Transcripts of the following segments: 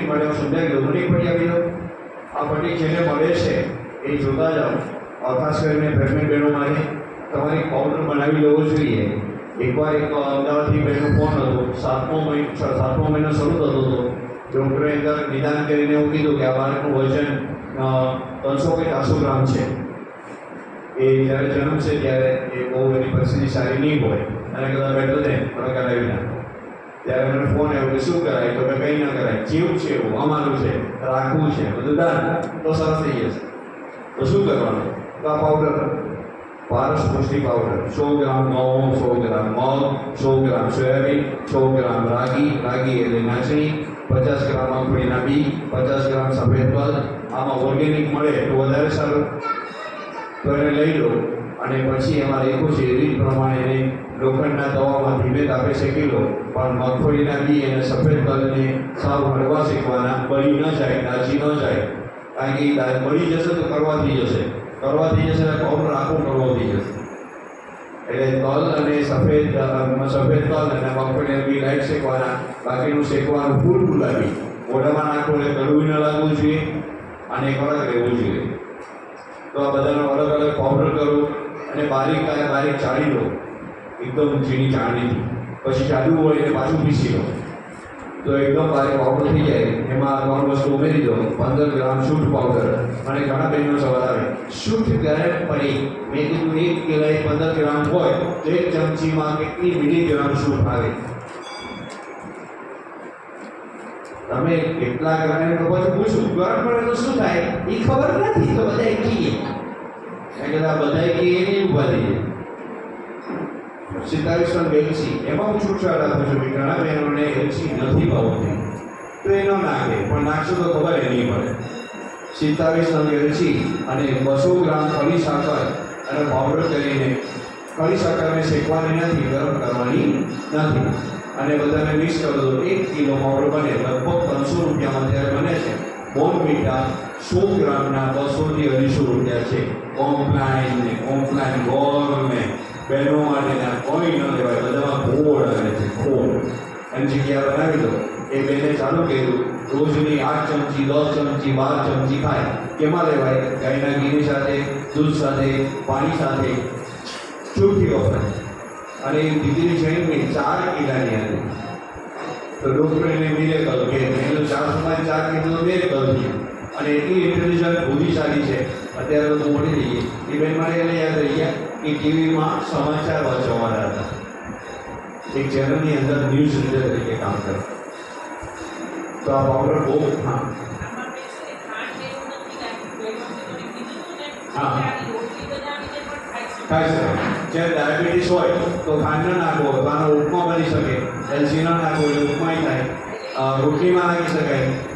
મળે સુંદર યોગની પડી આવી આ પટ્ટી જેને મળે છે, એ જોતા જાઓ. ખાસ કરીને પ્રેગ્નન્ટ બહેનો માટે તમારી પાઉડર બનાવી લેવો જોઈએ. એકવાર એક અમદાવાદથી બહેનો ફોન હતો, સાતમો મહિનો સાતમો મહિનો શરૂ થતો હતો. ડૉક્ટરે અંદર નિદાન કરીને એવું કીધું કે આ બાળકનું વજન ત્રણસો કે ચારસો ગ્રામ છે. એ જ્યારે જન્મ છે ત્યારે એ બહુ એની પરિસ્થિતિ સારી નહીં હોય. અને કદાચ બેઠો ને તમે કરાવી નાખો ત્યારે મને ફોન આવ્યો કે શું કરાય? તો કંઈ ના કરાય. જેવું છે એવું, અમારું છે, રાખવું છે. બધું દાન તો સરસ થઈ જશે. તો શું કરવાનું? તો આ પાવડર પારસ પુષ્ટિ પાવડર સો ગ્રામ ઘઉં, સો ગ્રામ મગ, સો ગ્રામ સોયાબીન, સો ગ્રામ રાગી. રાગી એટલે નાચણી, પચાસ ગ્રામ મગફળીના બી, પચાસ ગ્રામ સફેદ તલ આમાં ઓર્ગેનિક મળે તો વધારે સારું. તો એને લઈ લો. અને પછી એમાં લખ્યું છે એ રીત પ્રમાણે એને લોખંડના તવામાં ધીમે તાપે શેકી પણ મગફળીના બી અને સફેદ તલને સાવ હળવા શેકવાના, બળી ન જાય, દાજી ન જાય. કારણ કે બળી જશે તો કરવા થઈ જશે. કરવા થઈ જશે પાવડર આખો કરવો થઈ જશે. એટલે તલ અને સફેદ સફેદ તલ અને મગફળીને બી લાઈટ શેકવાના, બાકીનું શેકવાનું ફૂલ ગુલાબી. મોઢામાં નાખવું એટલે કડવું ન લાગવું જોઈએ અને કડક રહેવું જોઈએ. તો આ બધાનો અલગ અલગ પાવડર કરો. અને બારીક અને બારીક ચાળી લો. એકદમ ઝીણી ચાળણીથી. પછી ચાલુ હોય એને પાછું પીસી લો. તો એકદમ બારીક પાવડર થઈ જાય. એમાં ત્રણ વસ્તુ ઉમેરી દો. પંદર ગ્રામ શુદ્ધ પાવડર અને ઘણા બહેનો સવાલ આવે શુદ્ધ ગરમ પડી મેં કીધું, એક કિલોએ પંદર ગ્રામ હોય તો એક ચમચીમાં કેટલી મિલીગ્રામ શુદ્ધ આવે? તમે કેટલા ગ્રામ તો પૂછું ગરમ પડે તો શું થાય? એ ખબર નથી, તો બધા કહીએ. એટલે બધાય બધા કહીએ એની ઊભા થઈએ સિત્તાવીસ પણ વેલસી એમાં હું છૂટછાટ આપું છું. કે ઘણા બહેનોને એલસી નથી ભાવતી. તો એનો નાખે પણ નાખશો તો ખબર એ નહીં પડે. સિત્તાવીસ ટન એલચી અને બસો ગ્રામ કળી સાકર અને પાવડર કરીને કળી સાકરને શેકવાની નથી, ગરમ કરવાની નથી. અને બધાને મિક્સ કરો એક કિલો પાવડર બને. લગભગ ત્રણસો રૂપિયામાં ત્યારે બને છે. બોર્નવીટા સો ગ્રામના બસોથી અઢીસો રૂપિયા છે. કોમ્પ્લાઇન ને કોમ્પ્લાઇન ગોળ ને બહેનો માટેના કોઈ ન લેવાય, બધામાં ગોળ આવે છે ખોળ એમ જગ્યા બનાવી દો. એ બેને ચાલુ કર્યું. રોજની આઠ ચમચી, દસ ચમચી, બાર ચમચી ખાય. કેમાં લેવાય? ગાયના ઘીની સાથે, દૂધ સાથે, પાણી સાથે. ચૂંટી વપરાય અને એ દીકરી જઈને ચાર કિલાની હતી તો ડૉક્ટર એને મિરેકલ કે મેં ચાર સમાજ ચાર કીધું મિરેકલ થયું અને એટલી ઇન્ટેલિજન્ટ બુદ્ધિશાળી છે. અત્યારે મોટી થઈ ગઈ એ ભાઈ મારે એને યાદ રહી ગયા કે ટીવીમાં સમાચાર વાંચવાના હતા. એક ચેનલની અંદર ન્યૂઝ રીડર તરીકે કામ કરે. તો આ પાવડર બહુ હા. ખાઈ શકાય જ્યારે ડાયાબિટીસ હોય તો ખાંડ ન નાખો તો આનો ઉપમા બની શકે એલસી ન નાખો એટલે ઉપમાય થાય. રોટલીમાં નાખી શકાય.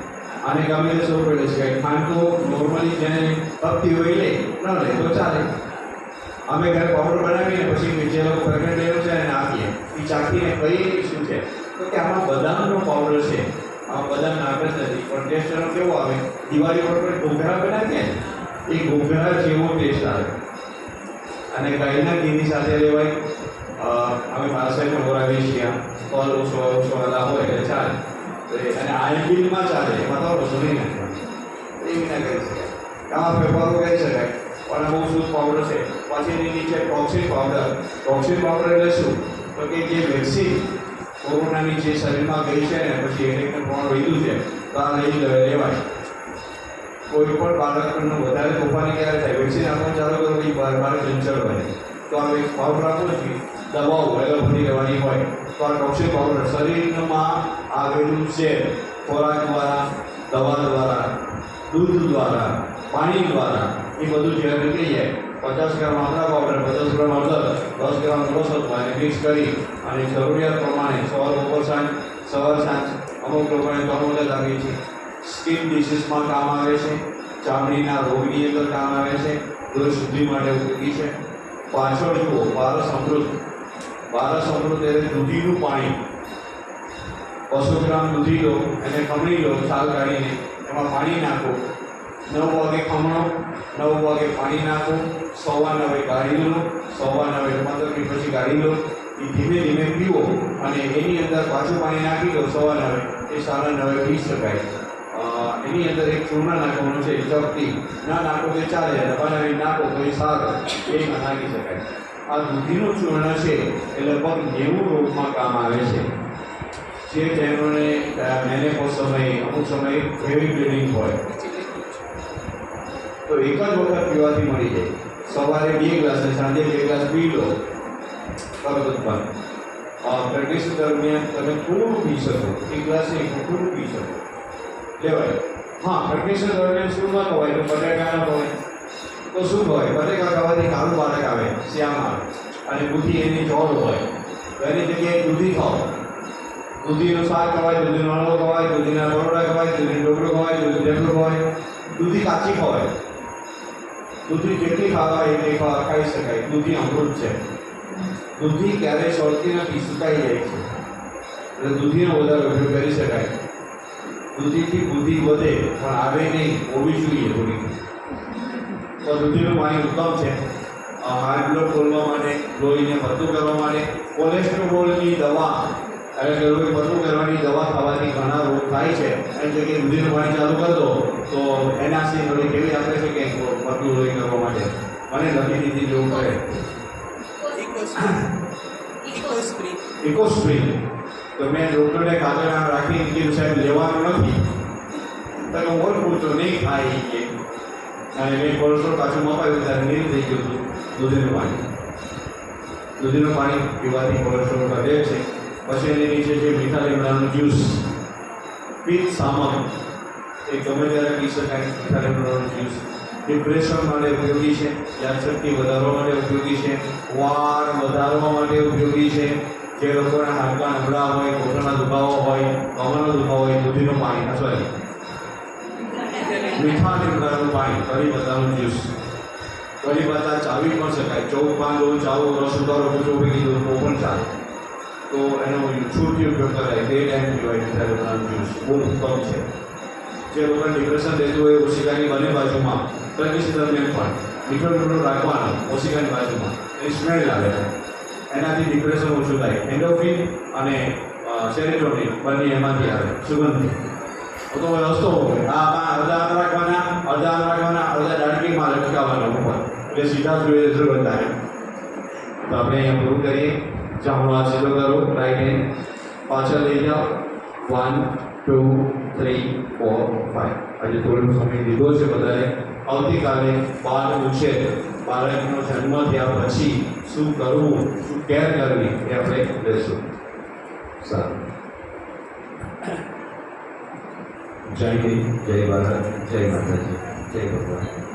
અને ગમે તે સૌ પડે છે. ખાંડ તો નોર્મલી જેને તપતી હોય લે, ન લે, તો ચાલે. અમે ઘરે પાવડર બનાવીને પછી જે લોકો પ્રગટ લેવો છે અને આપીએ. એ ચાખીને કઈ શું છે? તો કે આમાં બદામનો પાવડર છે. આમાં બદામ નાખે જ નથી. પણ ટેસ્ટ કેવો આવે? દિવાળી પર પણ ઘોઘરા બનાવીએ ને, એ ઘોઘરા જેવો ટેસ્ટ આવે. અને ગાયના ઘીની સાથે લેવાય. અમે અમે પણ બોલાવીએ છીએ. તલ ઓછો ઓછો હોય એટલે ચાલે. અને આયર્બિલમાં ચાલે એમાં તો નહીં નાખવાનો. એ ના કરી શકાય આમાં ફેરફારો કરી શકાય. પણ બહુ શુદ્ધ પાવડર છે. પછી એની નીચે ટોક્સિન પાવડર ટોક્સિન પાવડર એટલે શું? તો કે જે વેક્સિન કોરોનાની જે શરીરમાં ગઈ છે ને, પછી એને પ્રમાણ વધ્યું છે, તો આ લઈ લેવાય. કોઈ પણ બાળકનું વધારે તોફાની ક્યારે થાય? વેક્સિન આપવાનું ચાલુ કરો એ બાર ચંચળ બને તો આ એક પાવડર છે દવાઓ એલોપેથી લેવાની હોય. તો આ ટોક્સિક પાવડર શરીરમાં આવેલું છે. ખોરાક દ્વારા, દવા દ્વારા, દૂધ દ્વારા, પાણી દ્વારા એ બધું જ્યારે નીકળી જાય પચાસ ગ્રામ આંતરા પાવડર, પચાસ ગ્રામ હળદર, દસ ગ્રામ રોસત્વ એને મિક્સ કરી અને જરૂરિયાત પ્રમાણે સવાર, બપોર, સાંજ, સવાર, સાંજ, અમુક લોકોને ત્રણ લાગે છે. સ્કિન ડિસીઝમાં કામ આવે છે. ચામડીના રોગની અંદર કામ આવે છે. લોહી શુદ્ધિ માટે ઉપયોગી છે. પાછળ જુઓ બાર સમૃદ્ધ. બાર સમૃદ્ધ એટલે દૂધીનું પાણી. બસો ગ્રામ દૂધી લો, એને ખમણી લો છાલ કાઢીને એમાં પાણી નાખો. નવ વાગે ખમણો, નવ વાગે પાણી નાખો, સવા નવે કાઢી લો, સવા નવે, પંદર મિનિટ પછી કાઢી લો. એ ધીમે ધીમે પીવો અને એની અંદર પાછું પાણી નાખી દો, સવા નવે. એ સાડા નવે પી શકાય. એની અંદર એક ચૂર્ણ નાખવાનું છે, ચપટી. ના નાખો તો ચાલે બનાવી નાખો તો એ સારું. એમાં નાખી શકાય. આ દૂધીનું ચૂર્ણ છે, એ લગભગ નેવું રોગમાં કામ આવે છે. જે જેમણે મેનેપો સમયે, અમુક સમયે હેવી બ્લીડિંગ હોય. તો એક જ વખત પીવાથી મળી જાય. સવારે બે ગ્લાસ અને સાંજે બે ગ્લાસ પી લો. તરત જ બંધ. પ્રેક્ટિસ દરમિયાન તમે થોડું પી શકો. એક ગ્લાસ એક થોડું પી શકો. લેવાય. હા પ્રેગ્નન્સી દરમિયાન શું ન હોય તો બટેકા ન હોય. તો શું હોય? બટેકા ખાવાથી કાળું બાળક આવે, શ્યામ અને બુદ્ધિ એની ચોળ હોય. તો એની જગ્યાએ દૂધી ખાવ દૂધીનું શાક ખવાય દૂધીનો હળવો ખવાય, દૂધીના પરોડા ખવાય, દૂધીનો ઢોકળો ખવાય દૂધી ઢેકડું ખવાય. દૂધી કાચી ખવાય. દૂધી જેટલી ખાવા એટલી ખાવા ખાઈ શકાય. દૂધી અમૃત છે. દૂધી ક્યારેય સળતી નથી, સુકાઈ જાય છે. એટલે દૂધીનો વધારે ઉપયોગ કરી શકાય. દૂધીથી બુદ્ધિ વધે પણ આવે નહીં હોવી જોઈએ થોડી. તો દૂધીનું પાણી ઉત્તમ છે. હાર્ટ બ્લડ ખોલવા માટે લોહીને ભરતું કરવા માટે કોલેસ્ટ્રોલની દવા એટલે કે લોહી પતલું કરવાની દવા ખાવાથી ઘણા રોગ થાય છે. એની જગ્યાએ દૂધીનું પાણી ચાલુ કરી દો તો એનાથી લોહી કેવી આપે છે કે ભરતું લોહી કરવા માટે? મને લખી દીધી જેવું કરે. ઇકોસ્પ્રી ઇકોસ્પ્રિન તો મેં ડૉક્ટરને કાગળ નામ રાખી કીધું, સાહેબ, લેવાનું નથી. તમે ઓર પૂરતો નહીં ખાય કે. અને મેં કોલેસ્ટ્રોલ પાછું મપાયું ત્યારે નીર થઈ ગયું હતું. દૂધીનું પાણી. દૂધીનું પાણી પીવાથી કોલેસ્ટ્રોલ વધે છે. પછી એની નીચે જે મીઠા લીમડાનું જ્યુસ, પીત સામક એ ગમે ત્યારે પી શકાય મીઠા લીમડાનું જ્યુસ. ડિપ્રેશન માટે ઉપયોગી છે, યાદશક્તિ વધારવા માટે ઉપયોગી છે વાળ વધારવા માટે ઉપયોગી છે. જે લોકોના હાડકા નબળા હોય ઘૂંટણના દુખાવો હોય, કમરનો દુખાવો હોય, દૂધીનું પાણી સોરી મીઠા લીમડાનું પાણી કરી પત્તાનું જ્યુસ. કરી પત્તા ચાવી પણ શકાય. ચૌદ પાંદો ચાવો રસ ઉતારો પૂછો ભેગી દો તો પણ ચાલે. તો એનો છૂટથી ઉપયોગ કરાય. બે ટાઈમ પીવાય મીઠા લીમડાનું જ્યુસ. બહુ ઉત્તમ છે. જે લોકોને ડિપ્રેશન રહેતું હોય, ઓશિકાની બંને બાજુમાં પ્રેગ્નન્સી દરમિયાન પણ મીઠો મીઠો રાખવાનો, ઓશિકાની બાજુમાં. એ સ્મેલ આવે. એનાથી ડિપ્રેશન ઓછું થાય. એન્ડોફિન અને સેરેટોનિન બંને એમાંથી આવે. સુગંધ. તો રસ્તો હોય આ અડધા હાથ રાખવાના, અડધા હાથ રાખવાના, અડધા દાડકીમાં લટકાવવાના ઉપર. એટલે સીધા જોઈએ સુગંધ આવે તો આપણે અહીંયા પૂરું કરીએ. જમણો હાથ સીધો કરો. રાઈટ હેન્ડ પાછળ લઈ જાઓ. One two three four five આજે થોડો સમય લીધો છે બધાએ. આવતીકાલે બાળ ઉછેર. બાળકનો જન્મ થયા પછી શું કરવું, શું કેર કરવી એ આપણે લેશું સારું. જય જય ભારત, જય માતાજી, જય ભગવાન.